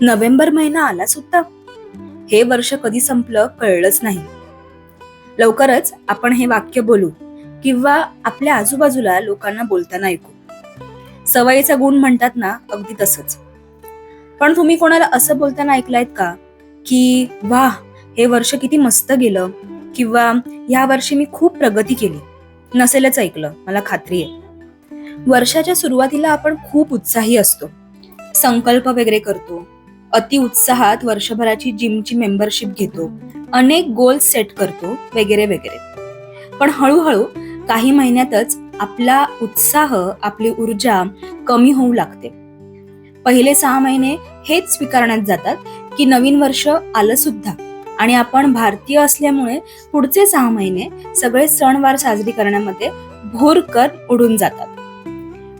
November महिना आला सुद्धा. हे वर्ष कधी संपलं कळलंच नाही. लवकरच आपण हे वाक्य बोलू किंवा आपल्या आजूबाजूला लोकांना बोलताना ऐकू. सवयीचा गुण म्हणतात ना अगदी तसंच. पण तुम्ही कोणाला असं बोलताना ऐकलायत का? की वा हे वर्ष किती मस्त गेलं किंवा या वर्षी मी खूप प्रगती केली नसेलच ऐकलं मला खात्री आहे. वर्षाच्या सुरुवातीला आपण खूप उत्साही असतो. संकल्प वगैरे करतो. अति उत्साहात वर्षभराची जिमची मेंबरशिप घेतो. अनेक गोल सेट करतो वगैरे वगैरे. पण हळूहळू काही महिन्यातच आपला उत्साह आपली ऊर्जा कमी होऊ लागते. पहिले सहा महिने हेच स्वीकारण्यात जातात की नवीन वर्ष आलं सुद्धा. आणि आपण भारतीय असल्यामुळे पुढचे सहा महिने सगळे सणवार साजरी करण्यामध्ये भोरकर उडून जातात.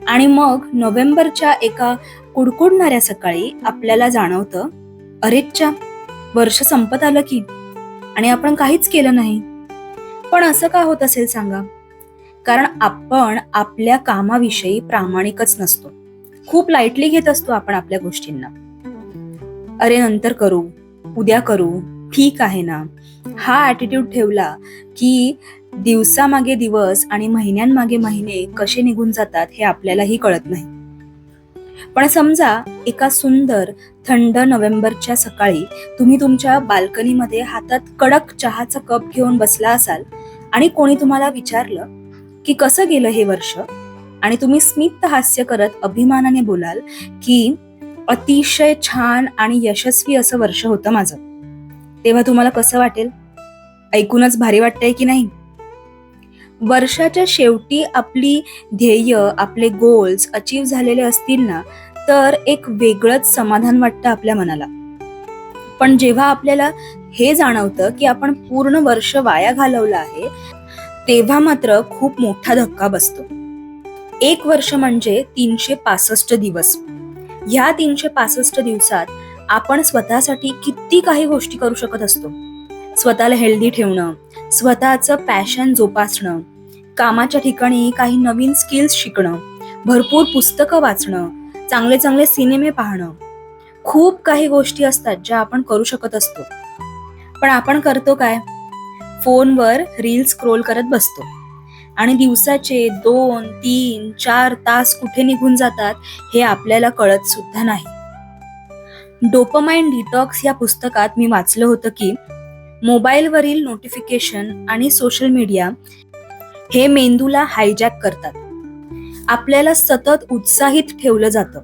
आणि मग नोव्हेंबरच्या एका कुडकुडणाऱ्या सकाळी आपल्याला जाणवतं अरेच्या वर्ष संपत आलं की आणि आपण काहीच केलं नाही. पण असं का होत असेल सांगा? कारण आपण आपल्या कामाविषयी प्रामाणिकच नसतो. खूप लाईटली घेत असतो आपण आपल्या गोष्टींना. अरे नंतर करू उद्या करू ठीक आहे ना. हा ॲटिट्यूड ठेवला की दिवसामागे दिवस आणि महिन्यांमागे महिने कसे निघून जातात हे आपल्यालाही कळत नाही. पण समजा एका सुंदर थंड नोव्हेंबरच्या सकाळी तुम्ही तुमच्या बाल्कनीमध्ये हातात कडक चहाचा कप घेऊन बसला असाल आणि कोणी तुम्हाला विचारलं की कसं गेलं हे वर्ष? आणि तुम्ही स्मित हास्य करत अभिमानाने बोलाल की अतिशय छान आणि यशस्वी असं वर्ष होतं माझं. तेव्हा तुम्हाला कसं वाटेल? ऐकूनच भारी वाटतंय की नाही? वर्षाच्या शेवटी आपली ध्येय आपले गोल्स अचीव झालेले असतील ना तर एक वेगळंच समाधान वाटतं आपल्या मनाला. पण जेव्हा आपल्याला हे जाणवतं की आपण पूर्ण वर्ष वाया घालवलं आहे तेव्हा मात्र खूप मोठा धक्का बसतो. एक वर्ष म्हणजे तीनशे पासष्ट दिवस. ह्या तीनशे पासष्ट दिवसात आपण स्वतःसाठी किती काही गोष्टी करू शकत असतो. स्वतःला हेल्दी ठेवणं स्वतःचं पॅशन जोपासणं कामाच्या ठिकाणी काही नवीन स्किल्स शिकणं भरपूर पुस्तकं वाचणं चांगले चांगले सिनेमे पाहणं. खूप काही गोष्टी असतात ज्या आपण करू शकत असतो. पण आपण करतो काय? फोनवर रील स्क्रोल करत बसतो. आणि दिवसाचे दोन तीन चार तास कुठे निघून जातात हे आपल्याला कळत सुद्धा नाही. डोपमाइन डिटॉक्स या पुस्तकात मी वाचलं होतं की मोबाईलवरील नोटिफिकेशन आणि सोशल मीडिया हे मेंदूला हायजॅक करतात. आपल्याला सतत उत्साहित ठेवलं जातं.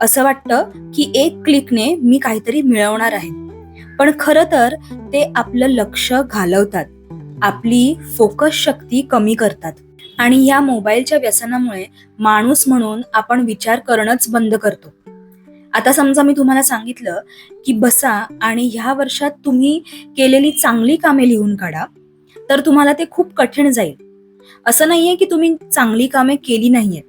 असं वाटतं की एक क्लिकने मी काहीतरी मिळवणार आहे. पण खरं तर ते आपलं लक्ष घालवतात. आपली फोकस शक्ती कमी करतात. आणि या मोबाईलच्या व्यसनामुळे माणूस म्हणून आपण विचार करणंच बंद करतो. आता समजा मी तुम्हाला सांगितलं की बसा आणि ह्या वर्षात तुम्ही केलेली चांगली कामे लिहून काढा तर तुम्हाला ते खूप कठीण जाईल. असं नाहीये की तुम्ही चांगली कामे केली नाहीयेत.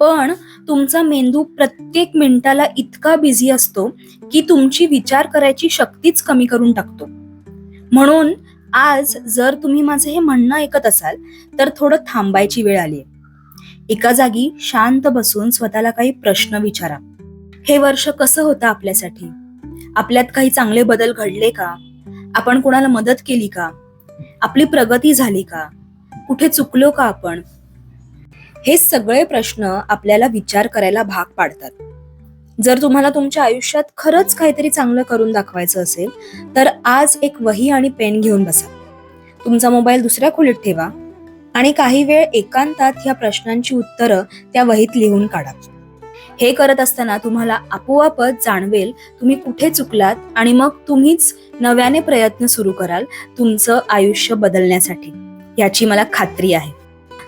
पण तुमचा मेंदू प्रत्येक मिनिटाला इतका बिझी असतो की तुमची विचार करायची शक्तीच कमी करून टाकतो. म्हणून आज जर तुम्ही माझं हे म्हणणं ऐकत असाल तर थोडं थांबायची वेळ आली एका जागी शांत बसून स्वतःला काही प्रश्न विचारा. हे वर्ष कसं होतं आपल्यासाठी? आपल्यात काही चांगले बदल घडले का? आपण कोणाला मदत केली का? आपली प्रगती झाली का? कुठे चुकलो का आपण? हे सगळे प्रश्न आपल्याला विचार करायला भाग पाडतात. जर तुम्हाला तुमच्या आयुष्यात खरंच काहीतरी चांगलं करून दाखवायचं असेल तर आज एक वही आणि पेन घेऊन बसा. तुमचा मोबाईल दुसऱ्या खोलीत ठेवा आणि काही वेळ एकांतात ह्या प्रश्नांची उत्तरं त्या वहीत लिहून काढा. हे करत असताना तुम्हाला आपोआपच जाणवेल तुम्ही कुठे चुकलात आणि मग तुम्हीच नव्याने प्रयत्न सुरू कराल तुमचं आयुष्य बदलण्यासाठी. याची मला खात्री आहे.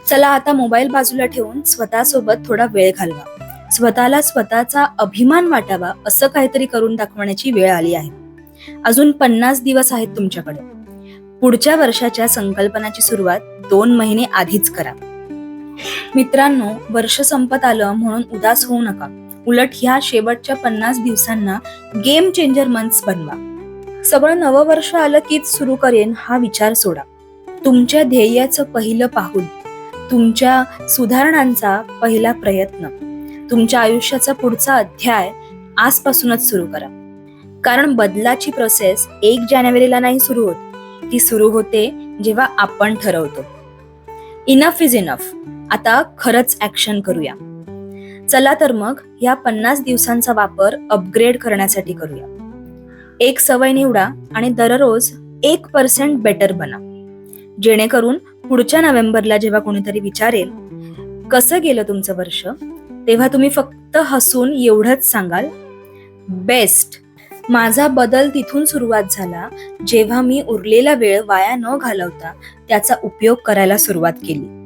चला आता मोबाईल बाजूला ठेवून स्वतःसोबत थोडा वेळ घालवा. स्वतःला स्वतःचा अभिमान वाटावा असं काहीतरी करून दाखवण्याची वेळ आली आहे. अजून पन्नास दिवस आहेत तुमच्याकडे. पुढच्या वर्षाच्या संकल्पनाची सुरुवात दोन महिने आधीच करा. मित्रांनो वर्ष संपत आलं म्हणून उदास होऊ नका. उलट ह्या शेवटच्या पन्नास दिवसांना गेम चेंजर मंथ्स बनवा. सगळं नवं वर्ष आलं कीच सुरू करेन हा विचार सोडा. तुमच्या ध्येयाचं पहिलं पाहून तुमच्या सुधारणांचा पहिला प्रयत्न तुमच्या आयुष्याचा पुढचा अध्याय आजपासूनच सुरू करा. कारण बदलाची प्रोसेस एक जानेवारीला नाही सुरू होत. ती सुरू होते जेव्हा आपण ठरवतो. इनफ इज इनफ आता खरंच ऍक्शन करूया. चला तर मग या पन्नास दिवसांचा वापर अपग्रेड करण्यासाठी करूया. एक सवय निवडा आणि दररोज एक पर्सेंट बेटर बना. जेणेकरून पुढच्या नोव्हेंबरला जेव्हा कोणीतरी विचारेल कसं गेलं तुमचं वर्ष? तेव्हा तुम्ही फक्त हसून एवढंच सांगाल बेस्ट माझा बदल तिथून सुरुवात झाला जेव्हा मी उरलेला वेळ वाया न घालवता त्याचा उपयोग करायला सुरुवात केली.